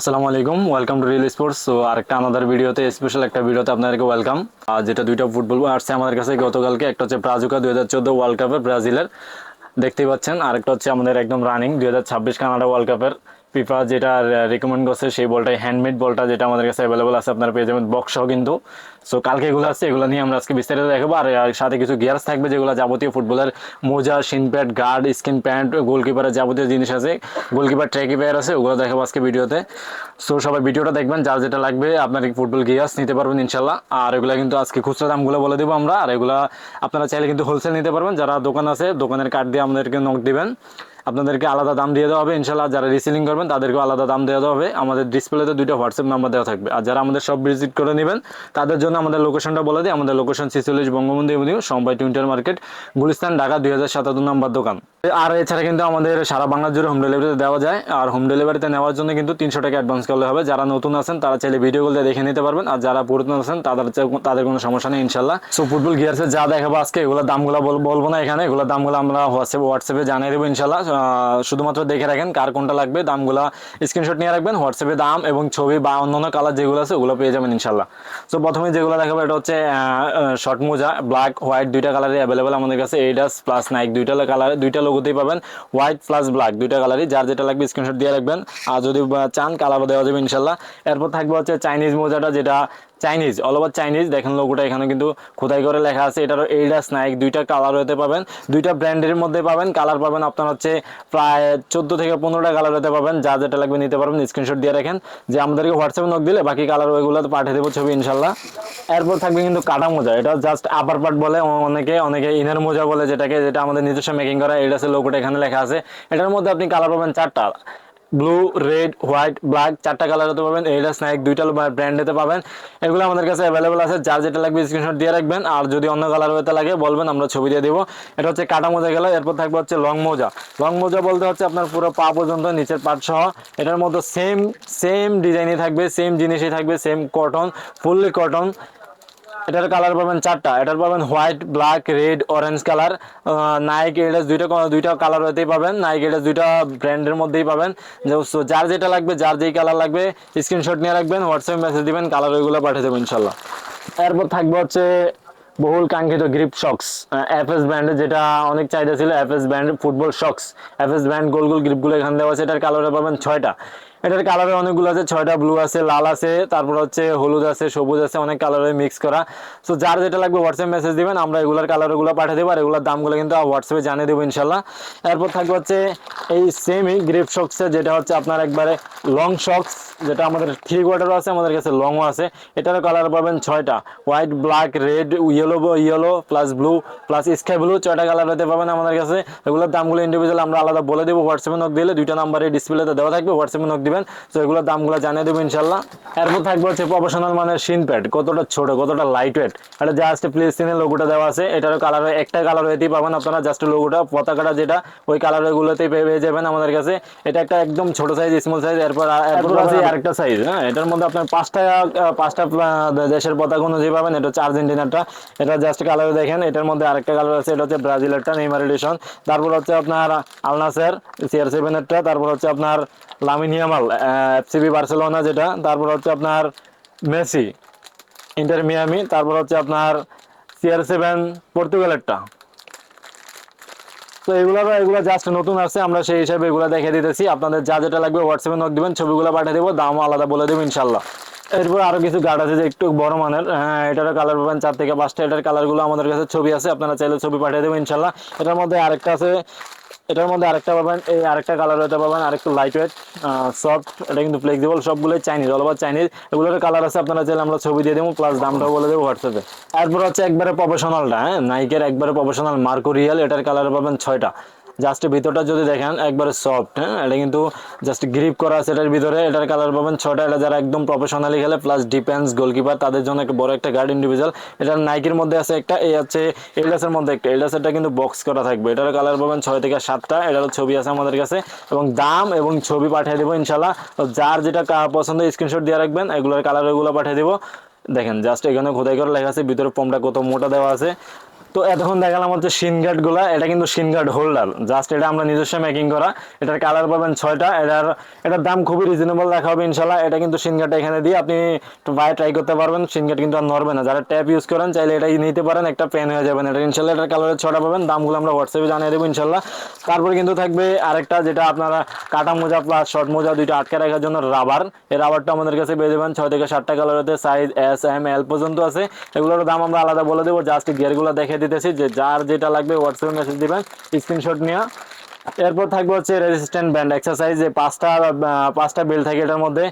আসসালামু আলাইকুম welcome to real sports so আরেকটা আমাদের ভিডিওতে স্পেশাল একটা ভিডিওতে আপনাদেরকে ওয়েলকাম যেটা দুইটা ফুটবল আসছে আমাদের কাছে গতকালকে, একটা হচ্ছে ব্রাজুকা দুই হাজার চোদ্দ ওয়ার্ল্ড কাপের ব্রাজিলের দেখতেই পাচ্ছেন, আরেকটা হচ্ছে আমাদের একদম রানিং দুই হাজার ছাব্বিশ কানাডা ওয়ার্ল্ড কাপের ফিফা যেটা রেকমেন্ড করছে, সেই বলটাই হ্যান্ডমেড বলটা যেটা আমাদের কাছে অ্যাভেলেবল আছে, আপনারা পেয়ে যাবেন বক্সও কিন্তু। সো কালকে এগুলো আছে, এগুলো নিয়ে আমরা আজকে বিস্তারিত দেখাবো। আর আর সাথে কিছু গিয়ার্স থাকবে, যেগুলো যাবতীয় ফুটবলের মোজা shin pad guard skin pant গোলকিপারের যাবতীয় জিনিস আছে গোলকিপার ট্র্যাকি প্যার আছে, ওগুলো দেখাবো আজকে ভিডিওতে। সো সবাই ভিডিওটা দেখবেন, যার যেটা লাগবে, আপনার ফুটবল গিয়ার্স নিতে পারবেন ইনশাল্লাহ আর এগুলো কিন্তু আজকে খুচরা দামগুলো বলে দেবো আমরা। আর এগুলো আপনারা চাইলে কিন্তু হোলসেল নিতে পারবেন। যারা দোকান আছে, দোকানের কার্ড দিয়ে আমাদেরকে নক দিবেন। আপনাদেরকে আলাদা দাম দিয়ে দেওয়া হবে। ইনশাল্লাহ যারা রিসেলিং করবেন, তাদেরকেও আলাদা দাম দেওয়া দেওয়া হবে। আমাদের ডিসপ্লেতে দুইটা হোয়াটসঅ্যাপ নাম্বার দেওয়া থাকবে। আর যারা আমাদের সব ভিজিট করে নেবেন, তাদের জন্য আমাদের লোকেশনটা বলে দিই। আমাদের লোকেশন ছিচল্লিশ বঙ্গবন্ধু এভিনিউ সম্বাই টুইন্টার মার্কেট গুলিস্তান, ঢাকা, দুই হাজার সাতাত্তর নম্বর দোকান। আর এছাড়া কিন্তু আমাদের সারা বাংলা জুড়ে হোম ডেলিভারিতে দেওয়া যায়। আর হোম ডেলিভারিতে নেওয়ার জন্য কিন্তু তিনশো টাকা অ্যাডভান্স করলে হবে। যারা নতুন আছেন, তারা চাইলে ভিডিও ভিডিওগুলো দেখে নিতে পারবেন। আর যারা পুরাতন আছেন, তাদের তাদের কোনো সমস্যা নেই ইনশাল্লাহ সো ফুটবল গিয়ার্সে যা দেখাবো আজকে এগুলো দামগুলো বল- বলব না এখানে। এগুলো দামগুলো আমরা হোয়াটসঅ্যাপে হোয়াটসঅ্যাপে জানিয়ে দেবো ইনশাল্লাহ শুধুমাত্র দেখে রাখেন কার কোনটা লাগবে, দামগুলো স্ক্রিনশট নিয়ে রাখবেন হোয়াটসঅ্যাপে দাম এবং ছবি বা অন্যান্য কালার যেগুলো আছে ওগুলো পেয়ে যাবেন ইনশাল্লাহ। সো প্রথমে যেগুলো দেখাবো এটা হচ্ছে শর্ট মোজা ব্ল্যাক হোয়াইট দুইটা কালারই অ্যাভেলেবেল আমাদের কাছে এইডাস প্লাস নাইক দুইটা কালার দুইটা লোগোতেই পাবেন হোয়াইট প্লাস ব্ল্যাক দুইটা কালারই যার যেটা লাগবে স্ক্রিনশট দিয়ে রাখবেন। আর যদি চান কালারও দেওয়া যাবে ইনশাল্লাহ। এরপর থাকবে হচ্ছে চাইনিজ মোজাটা, যেটা চাইনিজ অল ওভার চাইনিজ দেখেন লোগোটা এখানে কিন্তু খোদাই করে লেখা আছে। এটারও এইডাস নাইক দুইটা কালার হতে পাবেন। দুইটা ব্র্যান্ডের মধ্যে পাবেন। কালার পাবেন আপনার হচ্ছে প্রায় চোদ্দ থেকে পনেরোটা কালার হতে পাবেন। যা যেটা লাগবে নিতে পারবেন স্ক্রিনশট দিয়ে রাখেন। যে আমাদেরকে হোয়াটসঅ্যাপে নক দিলে বাকি কালার ওইগুলো পাঠিয়ে দেবো ছবি, ইনশাল্লাহ। এরপর থাকবে কিন্তু কাটা মোজা। এটা জাস্ট আপার পার্ট বলে অনেকে অনেকে ইনার মোজা বলে যেটাকে যেটা আমাদের নিজস্ব মেকিং করা। এইডাসের লোগোটা এখানে লেখা আছে। এটার মধ্যে আপনি কালার পাবেন চারটা। ব্লু রেড হোয়াইট ব্ল্যাক চারটা কালার হতে পাবেন এইটা স্ন্যাক দুইটা ব্র্যান্ড হতে পাবেন এগুলো আমাদের কাছে অ্যাভেলেবল আছে। যার যেটা লাগবে স্ক্রিনশট দিয়ে রাখবেন। আর যদি অন্য কালার হতে লাগে, বলবেন, আমরা ছবি দিয়ে দিব। এটা হচ্ছে কাটা মোজা গেল। এরপর থাকবে হচ্ছে লং মোজা। লং মোজা বলতে হচ্ছে আপনার পুরো পা পর্যন্ত, নিচের পাট সহ। এটার মধ্যে সেম সেম ডিজাইনই থাকবে সেম জিনিসই থাকবে সেম কটন ফুললি কটন এটার কালার পাবেন চারটা। এটার পাবেন white black red orange colour Nike Adidas দুইটা দুইটা কালার হতেই পাবেন। নাইক এডাস দুইটা ব্র্যান্ডের মধ্যেই পাবেন। যার যেটা লাগবে, যার যেই কালার লাগবে স্ক্রিনশট নিয়ে রাখবেন হোয়াটসঅ্যাপে মেসেজ দিবেন কালার ওইগুলো পাঠিয়ে দেবেন ইনশাল্লাহ। এরপর থাকবে হচ্ছে বহুল কাঙ্ক্ষিত গ্রিপ শক্স এফএস ব্র্যান্ডের যেটা অনেক চাহিদা ছিল FS brand football socks FS brand গোল গোল গ্রিপগুলো এখানে দেওয়া আছে, এটার কালারে পাবেন ছয়টা। এটার কালারে অনেকগুলো আছে, ছয়টা ব্লু আছে, লাল আছে, তারপর হচ্ছে হলুদ আছে, সবুজ আছে, অনেক কালারে মিক্স করা। সো যার যেটা লাগবে হোয়াটসঅ্যাপ মেসেজ দিবেন, আমরা এগুলার কালারগুলো পাঠিয়ে দেবো, আর এগুলোর দামগুলো কিন্তু হোয়াটসঅ্যাপে জানিয়ে দেবো ইনশাল্লাহ। এরপর থাকবে হচ্ছে এই সেমই গ্রিপ শক্সের যেটা হচ্ছে আপনার একবারে লং শক্স যেটা আমাদের থ্রি কোয়ার্টারও আছে, আমাদের কাছে লংও আছে। এটারও কালার পাবেন ছয়টা। White black red yellow yellow plus blue plus sky blue ছয়টা কালার হতে পাবেন আমাদের কাছে। এগুলোর দামগুলো ইন্ডিভিজুয়াল আমরা আলাদা বলে দেবো হোয়াটসঅ্যাপে নক দিলে দুইটা নাম্বারে ডিসপ্লেতে দেওয়া থাকবে হোয়াটসঅ্যাপে নক দিবেন। তো এগুলোর দামগুলো জানিয়ে দেবো ইনশাল্লাহ। এরপর থাকবে হচ্ছে প্রফেশনাল মানের শিন প্যাড। কতটা ছোট কতটা লাইট ওয়েট এটা জাস্ট প্লেস সিনের লোগোটা দেওয়া আছে। এটারও কালার একটা কালার হইতেই পাবেন আপনারা জাস্ট লোগোটা পতাকাটা যেটা ওই কালার গুলোতেই পেয়ে যাবেন আমাদের কাছে। এটা একটা একদম ছোট সাইজ স্মল সাইজ এরপর এরপর আছে আরেকটা সাইজ হ্যাঁ? এটার মধ্যে আপনার পাঁচটা পাঁচটা দেশের পতাকা অনুযায়ী পাবেন। এটা হচ্ছে আর্জেন্টিনারটা। এটা জাস্ট কালার দেখেন। এটার মধ্যে আরেকটা কালার আছে। এটা হচ্ছে ব্রাজিলেরটা নেইমার এডিশন তারপর হচ্ছে আপনার আলনাসের সিআর সেভেনেরটা তারপর হচ্ছে আপনার লামিনিয়ামাল এফসিবি বার্সেলোনা যেটা, তারপর হচ্ছে আপনার মেসি, ইন্টার মিয়ামি, তারপর হচ্ছে আপনার সিআর সেভেন পর্তুগালেরটা। তো এগুলো এগুলো জাস্ট নতুন আসছে, আমরা সেই হিসাবে এগুলো দেখে দিতেছি। আপনাদের যা যেটা লাগবে হোয়াটসঅ্যাপে নক দিবেন, ছবিগুলো পাঠিয়ে দেবো, দামও আলাদা বলে দেবো ইনশাল্লাহ। এরপর আরও কিছু গার্ড আছে যে একটু বড় মানের এটারও কালার পাবেন চার থেকে পাঁচটা, এটার কালারগুলো আমাদের কাছে ছবি আছে, আপনারা চাইলে ছবি পাঠিয়ে দেবেন ইনশাল্লাহ। এটার মধ্যে আরেকটা আছে এটার মধ্যে আরেকটা পাবেন, এই আরেকটা কালার হতে পাবেন, আরেকটা লাইট ওয়েট সফট এটা কিন্তু ফ্লেক্সিবল সবগুলোই চাইনিজ অল ওভার চাইনিজ এগুলোর কালার আছে, আপনারা চাইলে আমরা ছবি দিয়ে দেবো প্লাস দামটাও বলে দেবো হোয়াটসঅ্যাপে এরপর হচ্ছে একবারে প্রফেশনালটা হ্যাঁ? নাইকের একবারে প্রফেশনাল মার্কো রিয়েল এটার কালার পাবেন ছয়টা। জাস্ট ভিতরটা যদি দেখেন, একবারে সফট হ্যাঁ? এটা কিন্তু জাস্ট গ্রিপ করা আছে এটার ভিতরে। এটার কালার পাবেন ছটা এটা যারা একদম প্রফেশনালি খেলে প্লাস ডিফেন্স গোলকিপার তাদের জন্য একটা বড় একটা গার্ড ইন্ডিভিজুয়াল এটার নাইকের মধ্যে আছে একটা, এই হচ্ছে এলডাসের মধ্যে একটা। এলডাসেরটা কিন্তু বক্স করা থাকবে। এটার কালার পাবেন ছয় থেকে সাতটা। এটারও ছবি আছে আমাদের কাছে। এবং দাম এবং ছবি পাঠিয়ে দেবো ইনশাল্লাহ যার যেটা পছন্দ স্ক্রিনশট দিয়ে রাখবেন। এগুলোর কালার এগুলো পাঠিয়ে দেবো। দেখেন জাস্ট এখানে খোদাই করে লেখা আছে, ভিতরে ফর্মটা কত মোটা দেওয়া আছে। তো এতক্ষণ দেখালাম হচ্ছে শিন গার্ডগুলা, এটা কিন্তু শিন গার্ড হোল্ডার জাস্ট এটা আমরা নিজস্ব মেকিং করা। এটার কালার পাবেন ছয়টা, এটার এটার দাম খুবই রিজনেবল রাখা হবে ইনশাল্লাহ এটা কিন্তু শিন গার্ডটা এখানে দিয়ে আপনি বাইরে ট্রাই করতে পারবেন। শিন গার্ড কিন্তু আর নড়বে না। যারা ট্যাপ ইউজ করেন, চাইলে এটাই নিতে পারেন, একটা পেন হয়ে যাবেন এটা ইনশাল্লাহ এটার কালারের ছটা পাবেন। দামগুলো আমরা হোয়াটসঅ্যাপে জানিয়ে দেবো ইনশাল্লাহ তারপরে কিন্তু থাকবে আরেকটা, যেটা আপনারা কাটা মোজা প্লাস শর্ট মোজা দুইটা আটকে রাখার জন্য রাবার এই রাবারটা আমাদের কাছে পেয়ে যাবেন ছয় থেকে সাতটা কালার কালারেতে সাইজ এস এম এল পর্যন্ত আছে। এগুলোর দাম আমরা আলাদা বলে দেবো। জাস্ট গিয়ারগুলো দেখে দিতেছি, যে যার যেটা লাগবে হোয়াটসঅ্যাপে মেসেজ দিবেন স্ক্রিনশট নিয়ে। এরপর থাকবে হচ্ছে রেজিস্ট্যান্ট ব্যান্ড এক্সারসাইজ যে পাঁচটা পাঁচটা বেল্ট থাকে এটার মধ্যে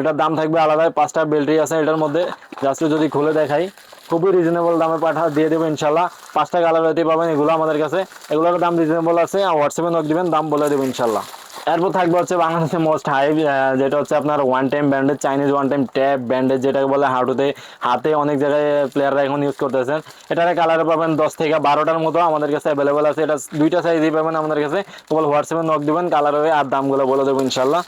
এটার দাম থাকবে আলাদা পাঁচটা বেল্টই আছে এটার মধ্যে। জাস্ট যদি খুলে দেখাই, খুবই রিজনেবল দামে পাঠা দিয়ে দেবো ইনশাল্লাহ। পাঁচটা কালার হতে পাবেন এগুলো আমাদের কাছে। এগুলোর দাম রিজনেবল আছে হোয়াটসঅ্যাপে নোট দিবেন, দাম বলে দেবো ইনশাল্লাহ। এরপর থাকবে হচ্ছে বাংলাদেশের মোস্ট হাই যেটা হচ্ছে আপনার one time bandage Chinese one time tape bandage যেটাকে বলে হাঁটুতে, হাতে অনেক জায়গায় প্লেয়াররা এখন ইউজ করতেছেন। এটার কালার পাবেন দশ থেকে বারোটার মতো, আমাদের কাছে অ্যাভেলেবেল আছে। এটা দুইটা সাইজই পাবেন আমাদের কাছে। কেবল হোয়াটসঅ্যাপে নক দেবেন কালার হয়ে আর দামগুলো বলে দেবো ইনশাল্লাহ।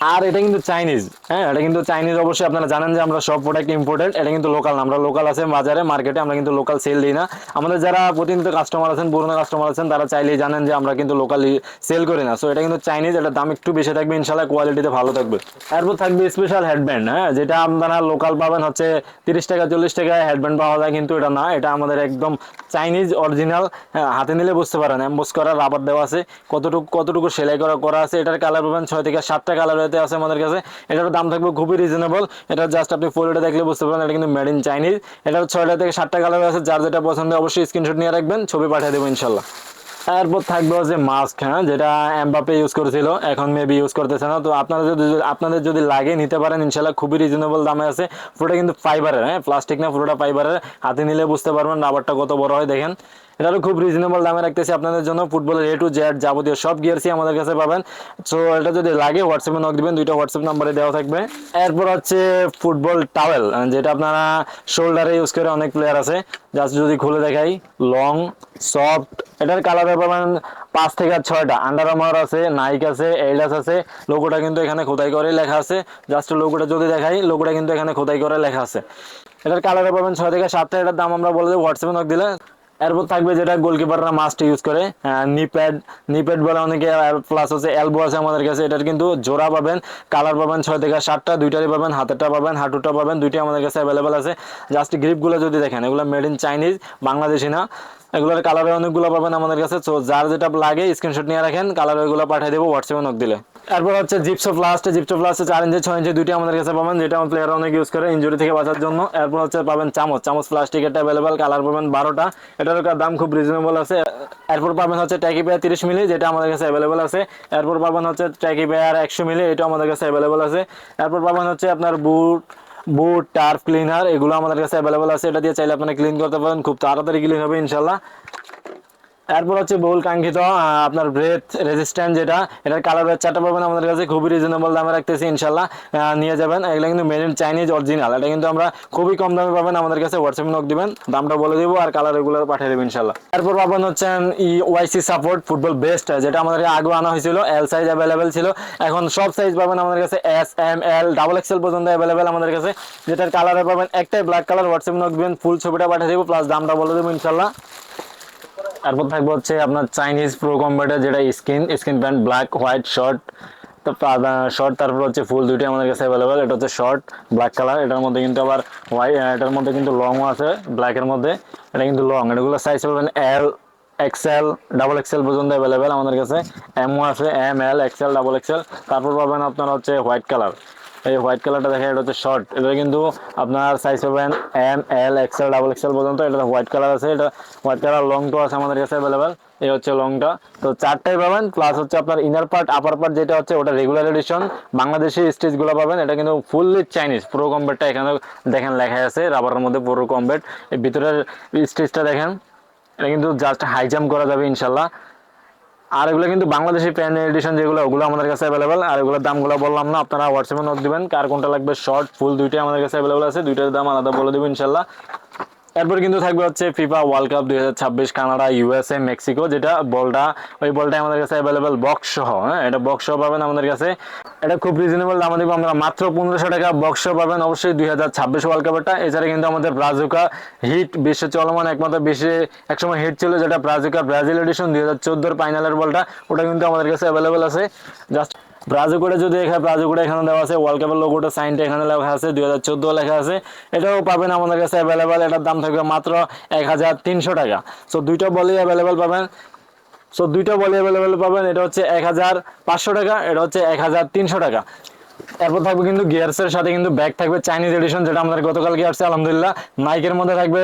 আর এটা কিন্তু চাইনিজ হ্যাঁ? এটা কিন্তু চাইনিজ অবশ্যই আপনারা জানেন যে আমরা সব প্রোডাক্ট ইম্পোর্টেড এটা কিন্তু লোকাল না। আমরা লোকাল আছে বাজারে মার্কেটে আমরা কিন্তু লোকাল সেল দিই না। আমাদের যারা প্রতিনিয়ত কাস্টমার আছেন, পুরোনো কাস্টমার আছেন, তারা চাইলেই জানেন যে আমরা কিন্তু লোকালি সেল করি না। সো এটা কিন্তু চাইনিজ এটার দাম একটু বেশি থাকবে ইনশাল্লাহ কোয়ালিটিতে ভালো থাকবে। এরপর থাকবে স্পেশাল হেডব্যান্ড হ্যাঁ? যেটা আপনারা লোকাল পাবেন হচ্ছে তিরিশ টাকা, চল্লিশ টাকায় হেডব্যান্ড পাওয়া যায়, কিন্তু এটা না। এটা আমাদের একদম চাইনিজ অরিজিনাল হাতে নিলে বুঝতে পারেন। এম্বোস করা রাবার দেওয়া আছে। কতটুকু কতটুকু সেলাই করা করা আছে, এটার কালার পাবেন ছয় থেকে সাতটা কালার হতে আছে আমাদের কাছে। এটার দাম থাকবে খুবই রিজনেবল এটা জাস্ট আপনি ফোল্ডে দেখলে বুঝতে পারবেন, এটা কিন্তু মেড ইন চাইনিজ এটা ছয়টা থেকে সাতটা কালার আছে, যার যেটা পছন্দ অবশ্যই স্ক্রিনশট নিয়ে রাখবেন, ছবি পাঠিয়ে দেবো ইনশাল্লাহ। এরপর থাকবে যে মাস্ক হ্যাঁ? যেটা এমবাপে ইউজ করেছিল, এখন মেবি ইউজ করতেছে না। তো আপনারা যদি, আপনাদের যদি লাগে, নিতে পারেন, ইনশাল্লাহ খুবই রিজনেবল দামে আছে। পুরোটা কিন্তু ফাইবারের হ্যাঁ? প্লাস্টিক না, পুরোটা ফাইবারের হাতে নিলে বুঝতে পারবেন রাবারটা কত বড় হয়, দেখেন। এটারও খুব রিজনেবল দামে রাখতেছি আপনাদের জন্য। ফুটবলের এ টু জেড যাবতীয় সব গিয়ারসই আমাদের কাছে পাবেন। সো এটা যদি লাগে হোয়াটসঅ্যাপে নক দিবেন, দুইটা হোয়াটসঅ্যাপ নাম্বারে দেওয়া থাকবে। এরপর হচ্ছে ফুটবল টাওয়েল যেটা আপনারা শোল্ডারে ইউজ করে অনেক প্লেয়ার আছে। জাস্ট যদি খুলে দেখাই লং সফট এটার কালারে পাবেন পাঁচ থেকে আর ছয়টা। আন্ডার আর্মার আছে নাইক আছে এলডাস আছে লোগোটা কিন্তু এখানে খোদাই করে লেখা আছে। জাস্ট লোগোটা যদি দেখাই লোগোটা কিন্তু এখানে খোদাই করে লেখা আছে। এটার কালারে পাবেন ছয় থেকে সাতটা, এটার দাম আমরা বলে দেবো হোয়াটসঅ্যাপে নক দিলে। এরপর থাকবে যেটা গোলকিপাররা মাস্ট ইউজ করে। নিপ্যাড নিপ্যাড বলে অনেকে প্লাস হচ্ছে অ্যালবো আছে আমাদের কাছে। এটার কিন্তু জোড়া পাবেন কালার পাবেন ছয় থেকে সাতটা, দুইটারই পাবেন, হাতেরটা পাবেন হাঁটুটা পাবেন, দুইটাই আমাদের কাছে অ্যাভেলেবেল আছে। জাস্ট গ্রিপগুলো যদি দেখেন, এগুলো মেড ইন চাইনিজ বাংলাদেশি না। এগুলোর কালারে অনেকগুলো পাবেন আমাদের কাছে। তো যার যেটা লাগে স্ক্রিনশট নিয়ে রাখেন কালার ওইগুলো পাঠিয়ে দেবো হোয়াটসঅ্যাপে নক দিলে। তারপর হচ্ছে জিপসো প্লাস্ট জিপসো প্লাস্ট চার ইঞ্চি ছয় ইঞ্চি দুইটা আমাদের কাছে পাবেন, যেটা আমার প্লেয়ার অনেক ইউজ করে ইঞ্জুরি থেকে বাঁচার জন্য। এরপর হচ্ছে পাবেন চামচ। চামচ প্লাস্টিক এটা অ্যাভেলেবেল কালার পাবেন বারোটা। এটার দাম খুব রিজনেবল আছে। এরপর পাবেন হচ্ছে ট্যাকি পেয়ার তিরিশ মিলি, যেটা আমাদের কাছে অ্যাভেলেবেল আছে। এরপর পাবেন হচ্ছে ট্যাকি পেয়ার একশো মিলি এটা আমাদের কাছে অ্যাভেলেবেল আছে। এরপর পাবেন হচ্ছে আপনার বুট বুট টার্ফ ক্লিনার এগুলো আমাদের কাছে অ্যাভেলেবল আছে। এটা দিয়ে চাইলে আপনারা ক্লিন করতে পারেন। খুব তাড়াতাড়ি ক্লিন হবে ইনশাল্লাহ এরপর হচ্ছে বহুল কাঙ্ক্ষিত আপনার ব্রেথ রেজিস্ট্যান্ট যেটা, এটার কালার চারটা পাবেন আমাদের কাছে, খুবই রিজনেবল দামে রাখতেছি ইনশাল্লাহ নিয়ে যাবেন। এগুলো কিন্তু মেড ইন চাইনিজ অরিজিনাল এটা কিন্তু আমরা খুবই কম দামে পাবেন, আমাদের কাছে হোয়াটসঅ্যাপ নক দিবেন, দামটা বলে দিব আর কালার এগুলো পাঠিয়ে দেবেন ইনশাল্লাহ। এরপর পাবেন হচ্ছেন ই ওয়াইসি সাপোর্ট ফুটবল বেস্ট যেটা আমাদের আগে আনা হয়েছিল এল সাইজ অ্যাভেলেবেল ছিল। এখন সব সাইজ পাবেন আমাদের কাছে S M L double XL পর্যন্ত অ্যাভেলেবেল আমাদের কাছে। যেটার কালারে পাবেন একটাই ব্ল্যাক কালার হোয়াটসঅ্যাপ নক দিবেন ফুল ছবিটা পাঠিয়ে দেবো প্লাস দামটা বলে দেবো ইনশাল্লাহ। তারপর থাকবে হচ্ছে আপনার চাইনিজ প্রো কম্বাটের যেটা skin skin pant black white short short তারপর হচ্ছে ফুল দুইটি আমাদের কাছে অ্যাভেলেবেল এটা হচ্ছে শর্ট ব্ল্যাক কালার এটার মধ্যে কিন্তু আবার হোয়াইট এটার মধ্যে কিন্তু লংও আছে ব্ল্যাকের মধ্যে। এটা কিন্তু লং এটাগুলো সাইজ পাবেন এল এক্সেল ডাবল এক্সেল পর্যন্ত অ্যাভেলেবেল আমাদের কাছে। এমও আছে M L XL double XL তারপর পাবেন আপনার হচ্ছে হোয়াইট কালার এই হোয়াইট কালারটা দেখেন, এটা হচ্ছে শর্ট এটা কিন্তু আপনার সাইজ পাবেন M L XL double XL পর্যন্ত এটা হোয়াইট কালার আছে। এটা হোয়াইট কালার লংটাও আছে আমাদের কাছে অ্যাভেলেবেল এই হচ্ছে লংটা তো চারটাই পাবেন প্লাস হচ্ছে আপনার ইনার পার্ট আপার পার্ট যেটা হচ্ছে ওটা রেগুলার এডিশন বাংলাদেশি স্টেজগুলো পাবেন, এটা কিন্তু ফুললি চাইনিজ পুরো কম্বেটটা এখানে দেখেন লেখা আছে রাবারের মধ্যে পুরো কম্বেট ভিতরের স্টেজটা দেখেন, এটা কিন্তু জাস্ট হাই জাম্প করা যাবে ইনশাল্লাহ। আর এগুলো কিন্তু বাংলাদেশি প্যান এডিশন যেগুলো, ওগুলো আমাদের কাছে অ্যাভেলেবেল আর এগুলোর দামগুলো বললাম না, আপনারা হোয়াটসঅ্যাপে নোট দিবেন। কার কোনটা লাগবে? শর্ট ফুল দুইটাই আমাদের কাছে অ্যাভেলেবেল আছে। দুইটার দাম আলাদা বলে দেবো ইনশাল্লাহ। এরপর কিন্তু থাকবে হচ্ছে ফিফা ওয়ার্ল্ড কাপ দুই হাজার ছাব্বিশ কানাডা ইউএসএ মেক্সিকো যেটা বলটা, ওই বলটা আমাদের কাছে অ্যাভেলেবেল বক্স সহ হ্যাঁ? এটা বক্স সহ পাবেন আমাদের কাছে। এটা খুব রিজনেবল দামে দিব আমরা মাত্র পনেরোশো টাকা বক্স সহ পাবেন অবশ্যই দুই হাজার ছাব্বিশ ওয়ার্ল্ড কাপেরটা এছাড়া কিন্তু আমাদের ব্রাজুকা হিট বিশ্বে চলমান একমাত্র বিশ্বে একসময় হিট ছিল, যেটা ব্রাজুকা ব্রাজিল এডিশন দুই হাজার চোদ্দোর ফাইনালের বলটা, ওটা কিন্তু আমাদের কাছে অ্যাভেলেবেল আছে। জাস্ট ব্রাজুকোডে যদি এখানে ব্রাজুকোডে এখানে দেওয়া আছে ওয়ার্ল্ড কাপের লোগোটা সাইনটা এখানে লেখা আছে, দুই হাজার চোদ্দ লেখা আছে। এটাও পাবেন আমাদের কাছে অ্যাভেলেবেল এটার দাম থাকবে মাত্র এক হাজার তিনশো টাকা। সো দুইটা বলই অ্যাভেলেবেল পাবেন। সো দুইটা বলে অ্যাভেলেবেল পাবেন, এটা হচ্ছে এক হাজার পাঁচশো টাকা, এটা হচ্ছে এক হাজার তিনশো টাকা। এরপর থাকবে কিন্তু গিয়ার্সের সাথে কিন্তু ব্যাগ থাকবে চাইনিজ এডিশন যেটা আমাদের গতকালকে আসছে আলহামদুলিল্লাহ। নাইকের মধ্যে থাকবে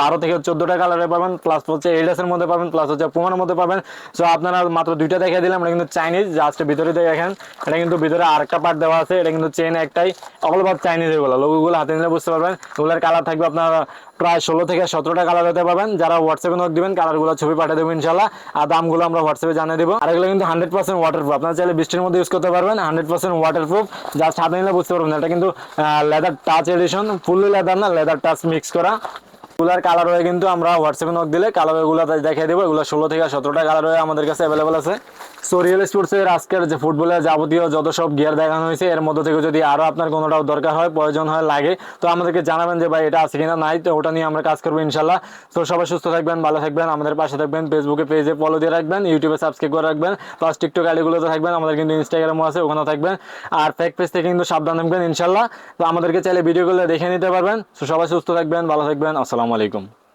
বারো থেকে চোদ্দোটা কালারে পাবেন প্লাস হচ্ছে এডিডাসের মধ্যে পাবেন প্লাস হচ্ছে পুমার মধ্যে পাবেন। সো আপনারা মাত্র দুইটা দেখে দিলাম, এটা কিন্তু চাইনিজ জাস্ট ভিতরে দেখেন এটা কিন্তু ভিতরে আরেকটা পার্ট দেওয়া আছে, এটা কিন্তু চেন একটাই। অল ওভার চাইনিজ এগুলো লোকগুলো হাতে নিলে বুঝতে পারবেন। এগুলোর কালার থাকবে আপনার প্রায় ষোলো থেকে সতেরোটা কালার হতে পাবেন যারা হোয়াটসঅ্যাপে নোট দিবেন কালারগুলো ছবি পাঠিয়ে দেবো ইনশাল্লাহ আর দামগুলো আমরা হোয়াটসঅ্যাপে জানিয়ে দেবো। আর এগুলো কিন্তু হান্ড্রেড পার্সেন্ট ওয়াটারপ্রুফ আপনারা চাইলে বৃষ্টির মধ্যে ইউজ করতে পারবেন হান্ড্রেড পার্সেন্ট ওয়াটারপ্রুফ জাস্ট ছাদে নিলে বুঝতে পারবেন এটা কিন্তু leather touch edition fully leather না লেদার টাচ মিক্স করা। এগুলার কালার হয়ে কিন্তু আমরা হোয়াটসঅ্যাপে নক দিলে কালার এগুলো দেখিয়ে দেবো। এগুলো ষোলো থেকে সতেরোটা কালার হয়ে আমাদের কাছে অ্যাভেলেবেল আছে। সো রিয়েল স্পোর্টসের আজকের যে ফুটবলের যাবতীয় যত সব গিয়ার দেখানো হয়েছে, এর মধ্যে থেকে যদি আরও আপনার কোনোটাও দরকার হয়, প্রয়োজন হয়, লাগে, তো আমাদেরকে জানাবেন যে ভাই এটা আছে কিনা, নাই, তো ওটা নিয়ে আমরা কাজ করব ইনশাল্লাহ তো সবাই সুস্থ থাকবেন, ভালো থাকবেন, আমাদের পাশে থাকবেন ফেসবুকে পেজে ফলো দিয়ে রাখবেন ইউটিউবে সাবস্ক্রাইব করে রাখবেন প্লাস টিকটক আইডিগুলোতে থাকবেন, আমাদের কিন্তু ইনস্টাগ্রামও আছে ওখানে থাকবেন। আর ফেক পেজ থেকে কিন্তু সাবধান থাকবেন ইনশাল্লাহ তো আমাদেরকে চাইলে ভিডিওগুলো দেখে নিতে পারবেন। তো সবাই সুস্থ থাকবেন, ভালো থাকবেন, আসসালামু আলাইকুম।